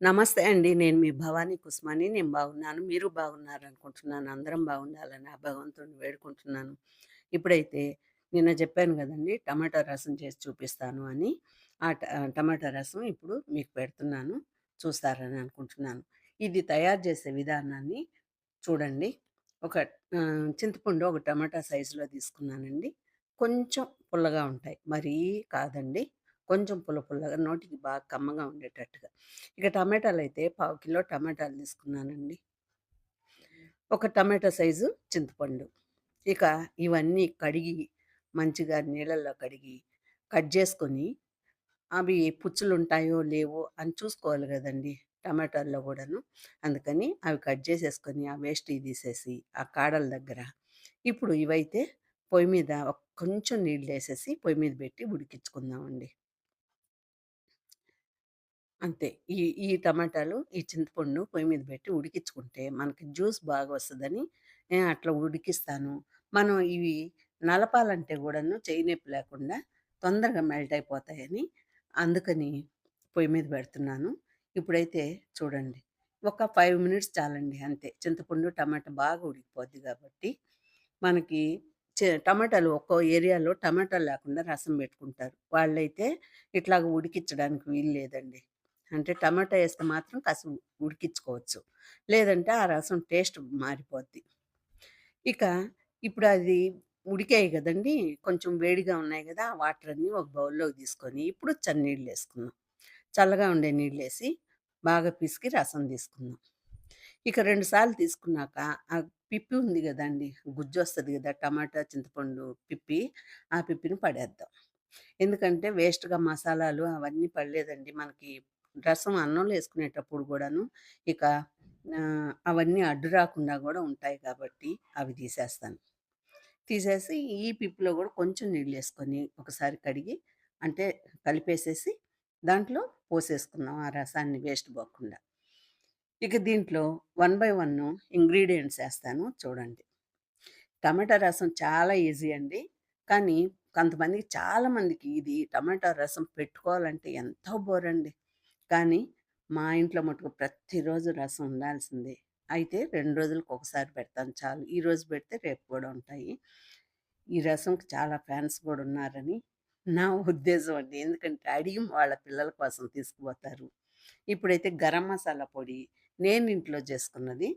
నమస్తే అండి. నేను మీ భవానీ కుస్మాని. నేను బాగున్నాను. మీరు బాగున్నారనుకుంటున్నాను. అందరం బాగుండాలని ఆ భగవంతుని వేడుకుంటున్నాను. ఇప్పుడైతే నిన్న చెప్పాను కదండి టమాటా రసం చేసి చూపిస్తాను అని. ఆ ట టమాటా రసం ఇప్పుడు మీకు పెడుతున్నాను. చూస్తారని అనుకుంటున్నాను. ఇది తయారు చేసే విధానాన్ని చూడండి. ఒక చింతపండు ఒక టమాటా సైజులో తీసుకున్నానండి. కొంచెం పుల్లగా ఉంటాయి. మరీ కాదండి. కొంచెం పుల్ల పుల్లగా నోటికి బాగా కమ్మగా ఉండేటట్టుగా. ఇక టమాటాలైతే పావు కిలో టమాటాలు తీసుకున్నానండి. ఒక టమాటా సైజు చింతపండు. ఇక ఇవన్నీ కడిగి మంచిగా నీళ్ళల్లో కడిగి కట్ చేసుకొని అవి పుచ్చులుంటాయో లేవో అని చూసుకోవాలి కదండి టమాటాల్లో కూడాను అందుకని అవి కట్ చేసేసుకొని ఆ వేస్ట్ తీసేసి ఆ కాడల దగ్గర ఇప్పుడు ఇవైతే పొయ్యి మీద కొంచెం నీళ్ళు వేసేసి పొయ్యి మీద పెట్టి ఉడికించుకుందామండి. అంతే. ఈ ఈ టమాటాలు, ఈ చింతపండు పొయ్యి మీద పెట్టి ఉడికించుకుంటే మనకి జ్యూస్ బాగా వస్తుందని నేను అట్లా ఉడికిస్తాను. మనం ఇవి నలపాలంటే కూడాను చెయ్యి లేకుండా తొందరగా మెల్ట్ అయిపోతాయని అందుకని పొయ్యి మీద పెడుతున్నాను. ఇప్పుడైతే చూడండి. ఒక ఫైవ్ మినిట్స్ చాలండి అంతే. చింతపండు, టమాటా బాగా ఉడికిపోద్ది కాబట్టి మనకి టమాటాలు ఒక్కో ఏరియాలో టమాటాలు లేకుండా రసం పెట్టుకుంటారు. వాళ్ళైతే ఇట్లాగ ఉడికించడానికి వీలు లేదండి. అంటే టమాటా వేస్తే మాత్రం కాస్త ఉడికించుకోవచ్చు. లేదంటే ఆ రసం టేస్ట్ మారిపోద్ది. ఇక ఇప్పుడు అది ఉడికాయి కదండి కొంచెం వేడిగా ఉన్నాయి కదా ఆ వాటరన్నీ ఒక బౌల్‌లోకి తీసుకొని ఇప్పుడు చన్నీళ్ళు వేసుకుందాం చల్లగా ఉండే నీళ్ళు వేసి బాగా పిసికి రసం తీసుకుందాం. ఇక రెండు సార్లు తీసుకున్నాక ఆ పిప్పి ఉంది కదండి గుజ్జు వస్తుంది కదా టమాటా, చింతపండు పిప్పి. ఆ పిప్పిని పడేద్దాం. ఎందుకంటే వేస్ట్‌గా మసాలాలు అవన్నీ పడలేదండి. మనకి రసం అన్నంలో వేసుకునేటప్పుడు కూడాను ఇక అవన్నీ అడ్డు రాకుండా కూడా ఉంటాయి కాబట్టి అవి తీసేస్తాను. తీసేసి ఈ పిప్పులో కూడా కొంచెం నీళ్ళు వేసుకొని ఒకసారి కడిగి అంటే కలిపేసేసి దాంట్లో పోసేసుకున్నాం ఆ రసాన్ని వేస్ట్ పోకుండా. ఇక దీంట్లో వన్ బై వన్ ఇంగ్రీడియంట్స్ వేస్తాను చూడండి. టమాటా రసం చాలా ఈజీ అండి. కానీ కొంతమందికి చాలామందికి ఇది టమాటా రసం పెట్టుకోవాలంటే ఎంతో బోరండి. కానీ మా ఇంట్లో మటుకు ప్రతిరోజు రసం ఉండాల్సిందే. అయితే రెండు రోజులకు ఒకసారి పెడతాను చాలు. ఈరోజు పెడితే రేపు కూడా ఉంటాయి. ఈ రసంకి చాలా ఫ్యాన్స్ కూడా ఉన్నారని నా ఉద్దేశం అండి. ఎందుకంటే అడిగి వాళ్ళ పిల్లల కోసం తీసుకుపోతారు. ఇప్పుడైతే గరం మసాలా పొడి నేను ఇంట్లో చేసుకున్నది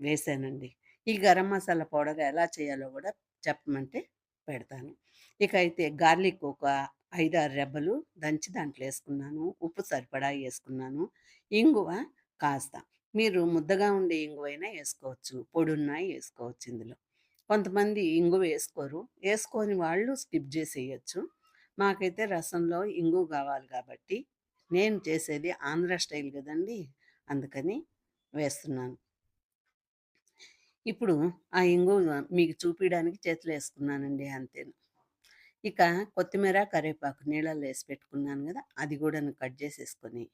వేసానండి ఈ గరం మసాలా పౌడర్ ఎలా చేయాలో కూడా చెప్పమంటే పెడతాను. ఇక అయితే గార్లిక్ ఒక 5, 6 రెబ్బలు దంచి దాంట్లో వేసుకున్నాను ఉప్పు సరిపడా వేసుకున్నాను ఇంగువ కాస్త. మీరు ముద్దగా ఉండే ఇంగువైనా వేసుకోవచ్చు పొడున్నా వేసుకోవచ్చు ఇందులో. కొంతమంది ఇంగువ వేసుకోరు వేసుకొని వాళ్ళు స్కిప్ చేసేయచ్చు మాకైతే రసంలో ఇంగువ కావాలి కాబట్టి నేను చేసేది ఆంధ్ర స్టైల్ కదండి అందుకని వేస్తున్నాను. ఇప్పుడు ఆ ఇంగువ మీకు చూపించడానికి చేతులు వేసుకున్నానండి అంతేను. ఇక కొత్తిమీర, కరివేపాకు నీళ్ళల్లో వేసి పెట్టుకున్నాను కదా అది కూడా కట్ చేసేసుకొని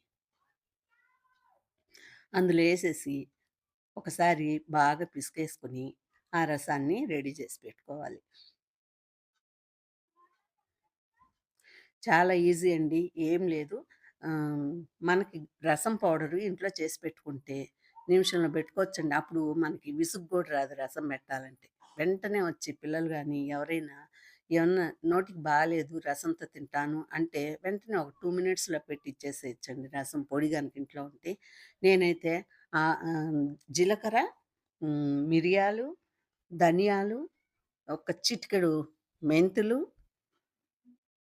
అందులో వేసేసి ఒకసారి బాగా పిసికేసుకొని ఆ రసాన్ని రెడీ చేసి పెట్టుకోవాలి. చాలా ఈజీ అండి. ఏం లేదు. మనకి రసం పౌడరు ఇంట్లో చేసి పెట్టుకుంటే నిమిషంలో పెట్టుకోవచ్చండి. అప్పుడు మనకి విసుగు కూడా రాదు రసం పెట్టాలంటే. వెంటనే వచ్చి పిల్లలు కానీ ఎవరైనా ఏమన్నా నోటికి బాగాలేదు రసంతో తింటాను అంటే వెంటనే ఒక టూ మినిట్స్‌లో పెట్టి ఇచ్చేసేయచ్చండి రసం పొడి కనుక ఇంట్లో ఉంటే. నేనైతే జీలకర్ర, మిరియాలు, ధనియాలు, ఒక చిటికెడు మెంతులు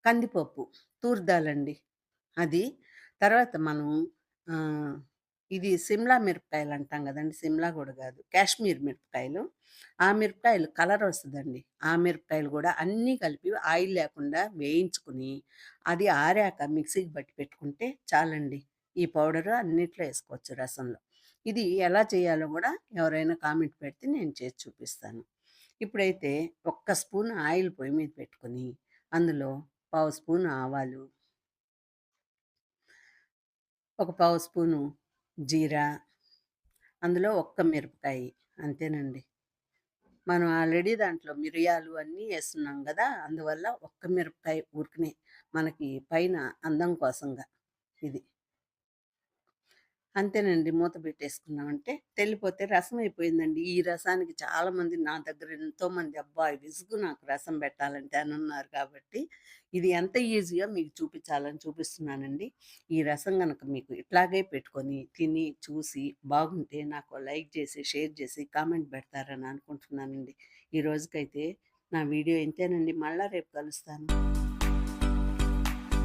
కందిపప్పు, తూర్దాలండి. అది. తర్వాత మనం ఇది సిమ్లా మిరపకాయలు అంటాం కదండి సిమ్లా కూడా కాదు కాశ్మీర్ మిరపకాయలు. ఆ మిరపకాయలు కలర్ వస్తుందండి ఆ మిరపకాయలు కూడా అన్నీ కలిపి ఆయిల్ లేకుండా వేయించుకొని, అది ఆరాక మిక్సీకి బట్టి పెట్టుకుంటే చాలండి. ఈ పౌడరు అన్నిట్లో వేసుకోవచ్చు రసంలో. ఇది ఎలా చేయాలో కూడా ఎవరైనా కామెంట్ పెడితే నేను చేసి చూపిస్తాను. ఇప్పుడైతే ఒక్క స్పూన్ ఆయిల్ పొయ్యి మీద పెట్టుకొని, అందులో పావు స్పూన్ ఆవాలు ఒక పావు స్పూను జీరా, అందులో ఒక్క మిరపకాయి అంతేనండి. మనం ఆల్రెడీ దాంట్లో మిరియాలు అన్నీ వేస్తున్నాం కదా అందువల్ల ఒక్క మిరపకాయ ఊరికనే మనకి పైన అందం కోసంగా ఇది. అంతేనండి. మూత పెట్టేసుకున్నామంటే తెల్లిపోతే రసం అయిపోయిందండి. ఈ రసానికి చాలామంది నా దగ్గర ఎంతోమంది "అబ్బా! విసుగు నాకు రసం పెట్టాలంటే" అని ఉన్నారు కాబట్టి, ఇది ఎంత ఈజీయో మీకు చూపించాలని చూపిస్తున్నానండి. ఈ రసం కనుక మీకు ఇట్లాగే పెట్టుకొని, తిని, చూసి బాగుంటే నాకు లైక్ చేసి, షేర్ చేసి, కామెంట్ పెడతారని అనుకుంటున్నానండి. ఈ రోజుకైతే నా వీడియో ఇంతేనండి. మళ్ళీ రేపు కలుస్తాను.